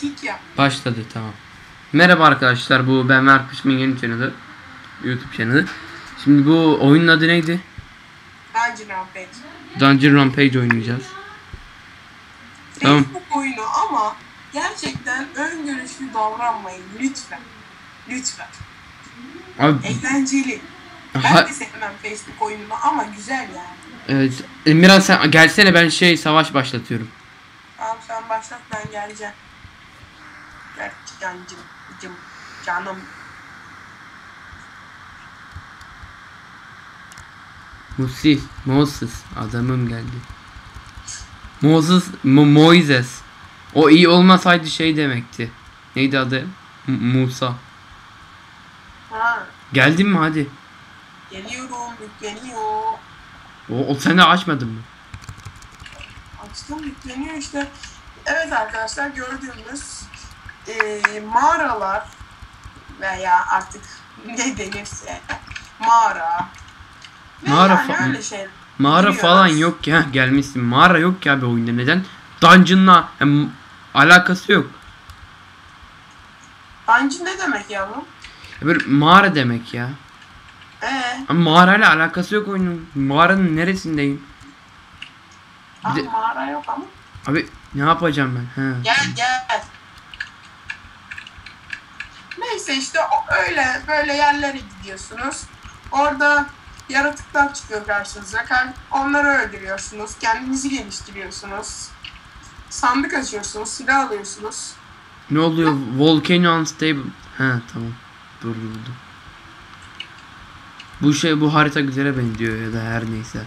Tik yap. Başladı tamam. Merhaba arkadaşlar bu ben Mert Pişmin yeni kanalı. YouTube kanalı. Şimdi bu oyunun adı neydi? Dungeon Rampage. Dungeon Rampage oynayacağız. Tamam. Facebook oyunu ama gerçekten ön görüşlü davranmayın lütfen. Lütfen. Abi Eğlenceli. Ben ha, de sevmem Facebook oyununu ama güzel yani. evet, Emirhan sen gelsene ben şey savaş başlatıyorum. Tamam sen başlat ben geleceğim. Gel cancım, cım, canım. Musi, Moses adamım geldi. Moses, Mo Moises. O iyi olmasaydı şey demekti. Neydi adı? M- Musa. Ha, Geldin mi hadi? geliyorum, yükleniyor. O, o sen de açmadın mı? Açtım yükleniyor işte. Evet arkadaşlar gördüğümüz eee, mağaralar veya artık ne denirse mağara ve Mağara yani fa- öyle şey. Mağara Biliyoruz. falan yok ya gelmişsin. Mağara yok ya bir oyunda neden? Dungeon'la hem alakası yok. Dungeon ne demek yavrum? Ya Böyle mağara demek ya. Ee, Ama mağarayla alakası yok oyunun. Mağaranın neresindeyim? ama de- mağara yok ama. Abi ne yapacağım ben? He. Gel gel. Neyse işte öyle böyle yerlere gidiyorsunuz. Orada yaratıklar çıkıyor karşınıza. Kar- Onları öldürüyorsunuz. Kendinizi geliştiriyorsunuz. Sandık açıyorsunuz. Silah alıyorsunuz. Ne oluyor? Volcano unstable. He tamam. Durdurdu. Bu şey bu harita güzele benziyor ya da her neyse.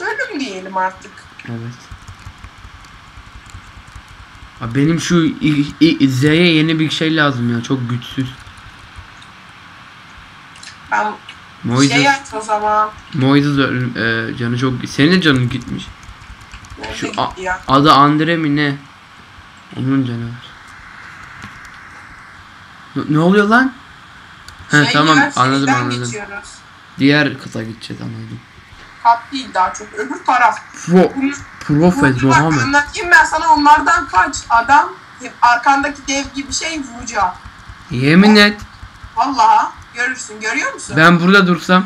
Bölüm diyelim artık. Evet. Abi benim şu Z'ye yeni bir şey lazım ya. Çok güçsüz. Ben Moises, şey aç o zaman. Moises e, canı çok senin de canın gitmiş. Nerede Şu gitti ya? adı Andre mi ne? Onun canı var. Ne- Ne oluyor lan? He Şey tamam anladım anladım. geçiyoruz. Diğer kıta gideceğiz anladım. Kat değil daha çok. Öbür taraf. Pro, Bunu- Profet Muhammed. anlatayım ben sana onlardan kaç. Adam arkandaki dev gibi şey vuracak. Yemin et. Vallahi görürsün. Görüyor musun? Ben burada dursam.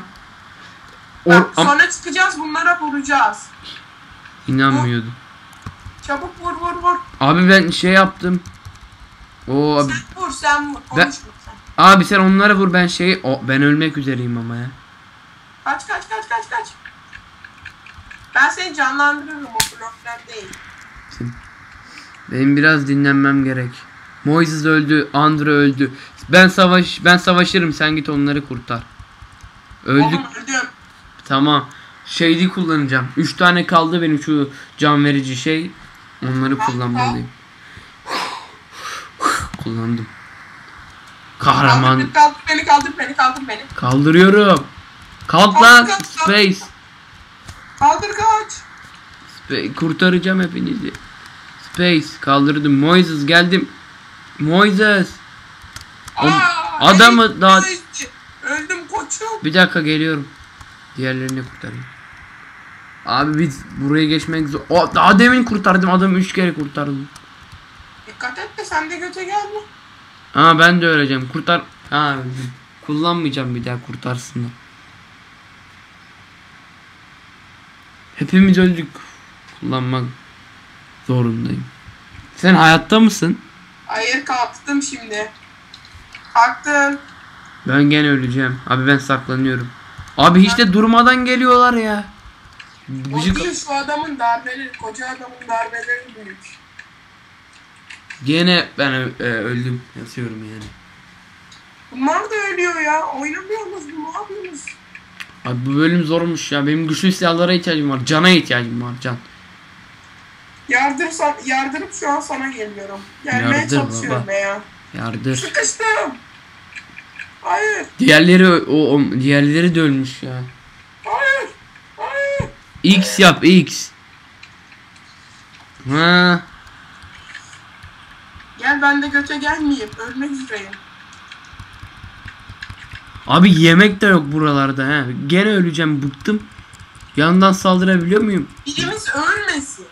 Or Bak, sonra çıkacağız bunlara vuracağız. inanmıyordum. Çabuk vur vur vur. Abi ben şey yaptım. O abi, Sen vur sen vur. Ben- Konuşma sen. abi sen onlara vur ben şey o, ben ölmek üzereyim ama ya. Kaç kaç kaç kaç kaç. Ben seni canlandırırım o bloklar değil. Benim biraz dinlenmem gerek. Moises öldü, Andre öldü. Ben savaş ben savaşırım sen git onları kurtar. Öldük Oğlum öldüm. tamam. Şeydi kullanacağım. 3 tane kaldı benim şu can verici şey. Onları kullanmalıyım. Kullandım. Kahraman. Kaldır, kaldır beni kaldır beni kaldır beni. Kaldırıyorum. Kalk lan kalk, kalk. Space. Kaldır kaç. Spa- kurtaracağım hepinizi. Space kaldırdım. Moises geldim. Moises. Aa, adamı beni daha- öldü. Öldüm koçum. Bir dakika geliyorum. Diğerlerini kurtarayım. Abi biz buraya geçmek zor. O, daha demin kurtardım adamı 3 kere kurtardım. Dikkat et de sen de göte gelme. Aa ben de öleceğim. Kurtar. Ha. Kullanmayacağım bir daha kurtarsınlar. Hepimiz öldük. Kullanmak zorundayım. Sen hayatta mısın? Hayır kalktım şimdi. Kalktım. Ben gene öleceğim. Abi ben saklanıyorum. Abi hiç de durmadan geliyorlar ya. Gıcık. değil şu adamın darbeleri, koca adamın darbeleri büyük. Gene ben e, öldüm. Yatıyorum yani. Bunlar da ölüyor ya. Oynamıyorsunuz mu? Ne yapıyorsunuz? Abi bu bölüm zormuş ya. Benim güçlü silahlara ihtiyacım var. Cana ihtiyacım var. Can. Yardırsan, yardırıp şu an sana geliyorum. Gelmeye Yardır çalışıyorum baba. ya. Yardır. Sıkıştım. Hayır, Diğerleri o, o diğerleri de ölmüş ya. hayır, hayır. X yap X. Ha. Gel ben de göte gelmeyeyim. Ölmek üzereyim. Abi yemek de yok buralarda ha. Gene öleceğim bıktım. Yandan saldırabiliyor muyum? Birimiz ölmesin.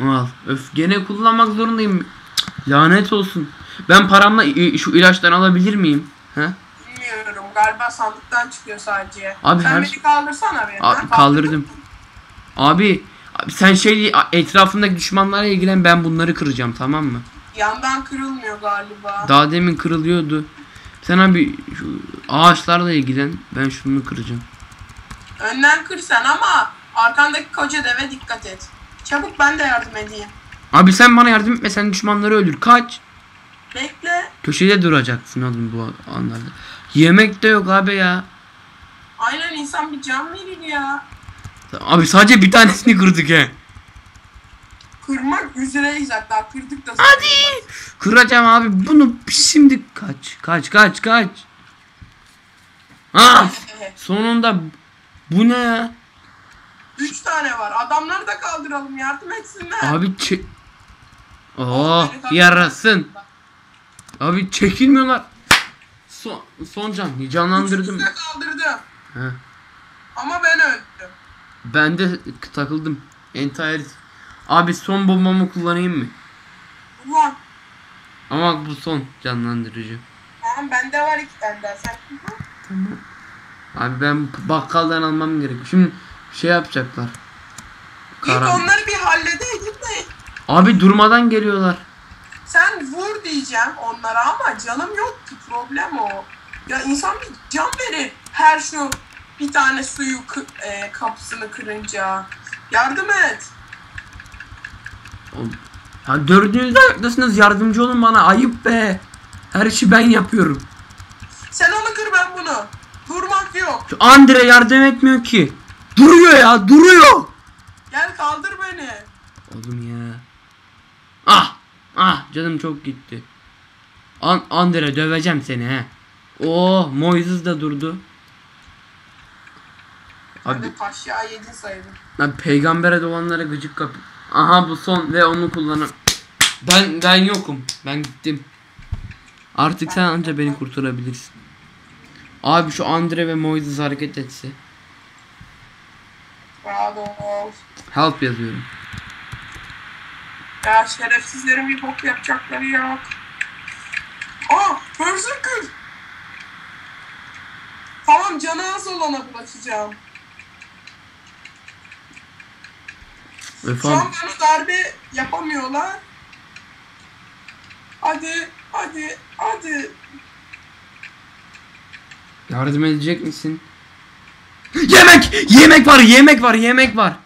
Al. Öf gene kullanmak zorundayım. Cık, Lanet olsun. Ben paramla şu ilaçtan alabilir miyim? He? Bilmiyorum. Galiba sandıktan çıkıyor sadece. Abi Sen her beni kaldırsana beni. Abi kaldırdım. Abi, abi sen şey etrafındaki düşmanlara ilgilen ben bunları kıracağım tamam mı? Yandan kırılmıyor galiba. Daha demin kırılıyordu. Sen abi şu ağaçlarla ilgilen ben şunu kıracağım. Önden kır sen ama arkandaki koca deve dikkat et. Çabuk ben de yardım edeyim. Abi sen bana yardım etme sen düşmanları öldür. Kaç. Bekle. Köşede duracaksın oğlum bu anlarda. Yemek de yok abi ya. Aynen insan bir can verir ya. Abi sadece bir tanesini kırdık he. Kırmak üzereyiz hatta kırdık da. Hadi. Kıracağım abi bunu şimdi kaç kaç kaç kaç. Ah sonunda bu ne ya? Tane var. Adamları da kaldıralım yardım etsinler. Abi çek. Oh yarasın. Abi çekilmiyorlar. Son, son can canlandırdım. Üçünü de kaldırdım. He. Ama ben öldüm. Ben de takıldım. Entire. Abi son bombamı kullanayım mı? Ulan. Ama bu son canlandırıcı. Tamam bende var iki tane daha. Sen kullan. Abi ben bakkaldan almam gerek. Şimdi şey yapacaklar. İlk Karan. onları bir halledeydin de. Abi durmadan geliyorlar. Sen vur diyeceğim onlara ama canım yok ki problem o. Ya insan bir can verir. Her şu bir tane suyu e, kapısını kırınca. Yardım et. Ha dördünüz de ayaktasınız yardımcı olun bana ayıp be. Her işi ben yapıyorum. Sen onu kır ben bunu. Durmak yok. Şu Andre yardım etmiyor ki. Duruyor ya duruyor. Kaldır beni. Oğlum ya. Ah ah canım çok gitti. An Andre döveceğim seni he. Oh Moises da durdu. Abi. Hadi taşya yedin sayılır. abi peygambere dolanlara gıcık kapı. Aha bu son ve onu kullanım. Ben ben yokum. Ben gittim. Artık sen anca beni kurtarabilirsin. Abi şu Andre ve Moises hareket etse. Help yazıyorum. Ya şerefsizlerin bir bok yapacakları yok. Aa Berserker. Tamam canı az olana bulaşacağım. Şu an bana darbe yapamıyorlar. Hadi, hadi, hadi. Yardım edecek misin? Yemek! Yemek var, yemek var, yemek var.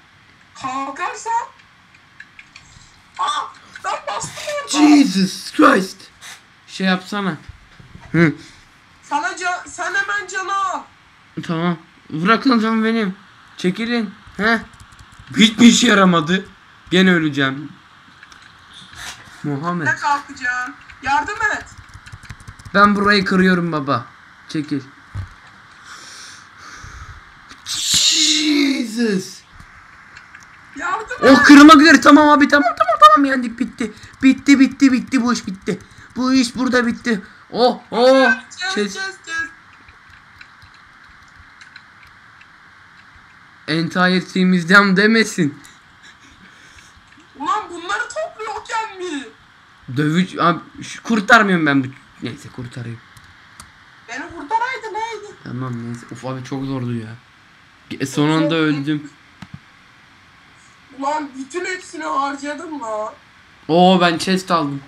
Kalkarsam... Aa, ben bastım orada. Jesus Christ. Şey yapsana. Hı, Sana can, sen hemen canı al. tamam. Bırakın canım benim. Çekilin. He? Hiçbir işe yaramadı. Gene öleceğim. Muhammed. Ne kalkacaksın? Yardım et. Ben burayı kırıyorum baba. Çekil. Jesus. Yardım et. Oh kırılmak üzere tamam abi tamam tamam tamam yendik bitti. Bitti bitti bitti bu iş bitti. Bu iş burada bitti. Oh oh. Çöz. Entire team'izden demesin. Ulan bunları topluyorken mi? Dövüş abi şu- kurtarmıyorum ben bu. Neyse kurtarayım. Beni kurtaraydı neydi? Tamam neyse. Of abi çok zordu ya. E, Son anda öldüm. Ulan bütün hepsini harcadım la. Oo ben chest aldım.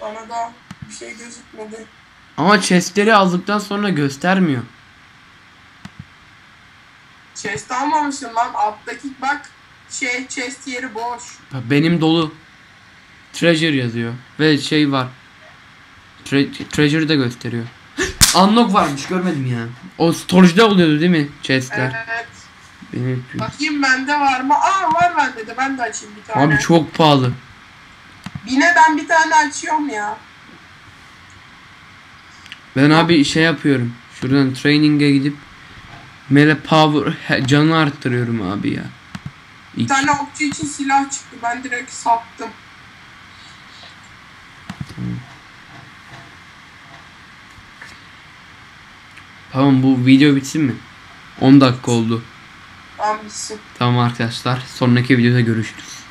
Bana da bir şey gözükmedi. Ama chestleri aldıktan sonra göstermiyor. Chest almamışım lan. Alttaki bak şey chest yeri boş. Benim dolu. Treasure yazıyor. Ve şey var. Tre- treasure de gösteriyor. Unlock varmış görmedim ya. O storage'da oluyordu değil mi chestler? Evet. Benim Bakayım bende var mı? Aa var bende de. Ben de açayım bir tane. Abi çok pahalı. Yine ben bir tane açıyorum ya. Ben abi şey yapıyorum. Şuradan training'e gidip Mele power canı arttırıyorum abi ya. Bir İki. tane okçu için silah çıktı. Ben direkt sattım. Tamam bu video bitsin mi? 10 dakika oldu. Tamam bitsin. Tamam arkadaşlar. Sonraki videoda görüşürüz.